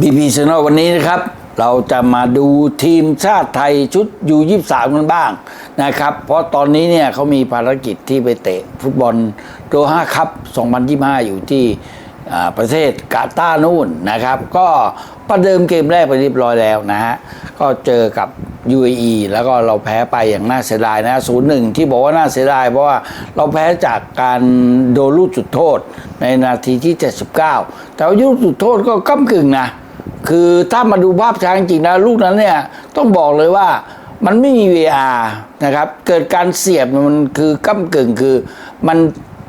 บีพีชนวันนี้นะครับ เราจะมาดูทีมชาติไทยชุดยูยี่สามกันบ้างนะครับ เพราะตอนนี้เนี่ยเขามีภารกิจที่ไปเตะฟุตบอลโดฮาคัพ2025 อยู่ที่ประเทศกาตาร์นู่นนะครับ ก็ประเดิมเกมแรกไปเรียบร้อยแล้วนะฮะ ก็เจอกับ UAE แล้วก็เราแพ้ไปอย่างน่าเสียดายนะศูนย์หนึ่งที่บอกว่าน่าเสียดาย เพราะว่าเราแพ้จากการโดนลูกจุดโทษในนาทีที่ 79 แต่ว่าลูกจุดโทษก็ก้ากึ่งนะ คือถ้ามาดูภาพช้าจริงนะลูกนั้นเนี่ยต้องบอกเลยว่ามันไม่มี VR นะครับ เกิดการเสียบมันคือก้ากึ่งคือ มัน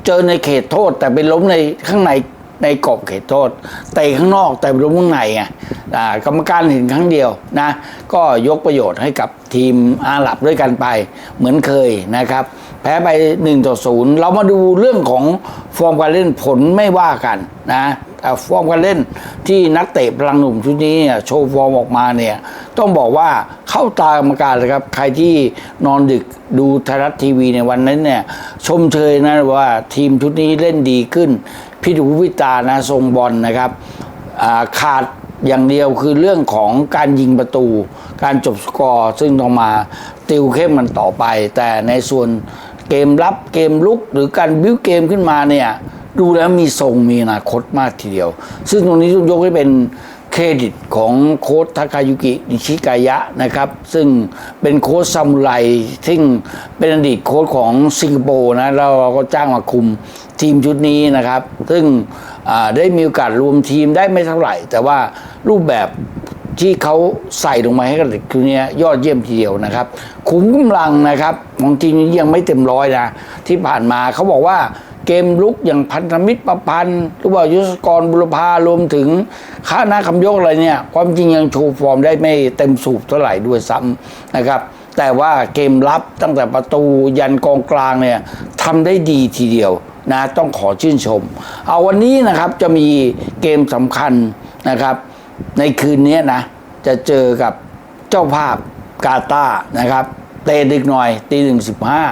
เจอในเขตโทษ แต่ไปล้มในข้างในในกรอบเขตโทษเตะข้างนอกแต่ไปล้มข้างในไงอ่ากรรมการเห็นครั้งเดียวนะ ก็ยกประโยชน์ให้กับทีมอาหรับด้วยกันไป เหมือนเคยนะครับ แพ้ไป1ต่อ0เรามาดูเรื่องของฟอร์มการเล่นผลไม่ว่ากันนะ ฟอร์มการเล่นที่นักเตะพลังหนุ่มชุดนี้เนี่ยโชว์ฟอร์มออกมาเนี่ยต้องบอกว่าเข้าตากรรมการเลยครับ ใครที่นอนดึกดูไทยรัฐทีวีในวันนั้นเนี่ยชมเชยนะว่าทีมชุดนี้เล่นดีขึ้น พิถูพิตานะทรงบอลนะครับาขาดอย่างเดียวคือเรื่องของการยิงประตู การจบสกอร์ซึ่งต้องมาติวเข้มมันต่อไป แต่ในส่วนเกมรับเกมลุกหรือการบิ้วเกมขึ้นมาเนี่ย ดูแล้วมีทรงมีอนาคตมากทีเดียว ซึ่งตรงนี้ต้องยกให้เป็นเครดิตของโค้ชทาคายุกินิชิกายะนะครับ ซึ่งเป็นโค้ชซามูไรซึ่งเป็นอดีตโค้ชของสิงคโปร์นะแล้วเราก็จ้างมาคุมทีมชุดนี้นะครับ ซึ่งได้มีโอกาสรวมทีมได้ไม่เท่าไหร่ แต่ว่ารูปแบบที่เขาใส่ลงมาให้กับเด็กคนนี้ยอดเยี่ยมทีเดียวนะครับ ขุมกำลังนะครับของทีมนี้ยังไม่เต็มร้อยนะที่ผ่านมาเขาบอกว่า เกมลุกอย่างพันธมิตรประพันธ์หรือว่ายุทธกรบุรพารวมถึงข้าหน้าคำยกอะไรเนี่ย ความจริงยังโชว์ฟอร์มได้ไม่เต็มสูบเท่าไหร่ด้วยซ้ำนะครับแต่ว่าเกมรับตั้งแต่ประตูยันกองกลางเนี่ยทำได้ดีทีเดียวนะต้องขอชื่นชม เอาวันนี้นะครับจะมีเกมสำคัญนะครับ ในคืนนี้นะ จะเจอกับเจ้าภาพกาตานะครับ เตะดึกหน่อยตีหนึ่งสิบห้า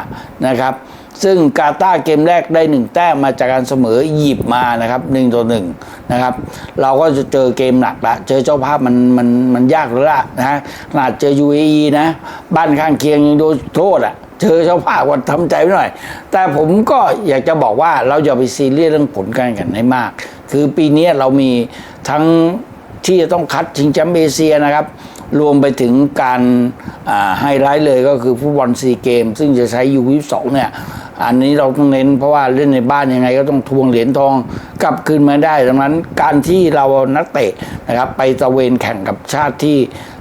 นะครับ ซึ่งกาตาเกมแรกได้หนึ่งแต้มมาจากการเสมอหยิบมานะครับหนึ่งต่อหนึ่งนะครับ เราก็จะเจอเกมหนักละเจอเจ้าภาพมันมันมันยากแล้วละนะฮะขนาดเจอ UAE นะ บ้านข้างเคียงยังโดนโทษอะเจอเจ้าภาพก็ทำใจไว้หน่อย แต่ผมก็อยากจะบอกว่าเราอย่าไปซีเรียสเรื่องผลการแข่งขันให้มาก คือปีนี้เรามีทั้งที่จะต้องคัดชิงแชมป์เอเชียนะครับ รวมไปถึงการไฮไลท์เลยก็คือฟุตบอลซีเกม ซึ่งจะใช้ยูวิสองเนี่ย อันนี้เราต้องเน้นเพราะว่าเล่นในบ้านยังไงก็ต้องทวงเหรียญทองกลับคืนมาได้ ดังนั้นการที่เราเอานักเตะนะครับไปตะเวนแข่งกับชาติที่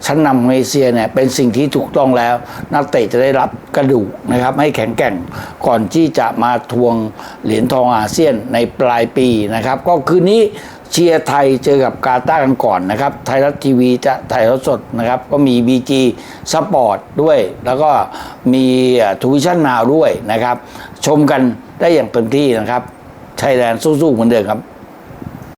ชั้นนำของเอเชียเนี่ยเป็นสิ่งที่ถูกต้องแล้ว นักเตะจะได้รับกระดูกนะครับให้แข็งแกร่งก่อนที่จะมาทวงเหรียญทองอาเซียนในปลายปีนะครับ ก็คืนนี้ เชียร์ไทยเจอกับกาตาร์กันก่อนนะครับ ไทยรัฐทีวีจะถ่ายทอดสดนะครับ ก็มี BG สปอร์ตด้วย แล้วก็มีทูวิชั่นนาวด้วยนะครับ ชมกันได้อย่างเต็มที่นะครับไทยแลนด์สู้ๆเหมือนเดิมครับ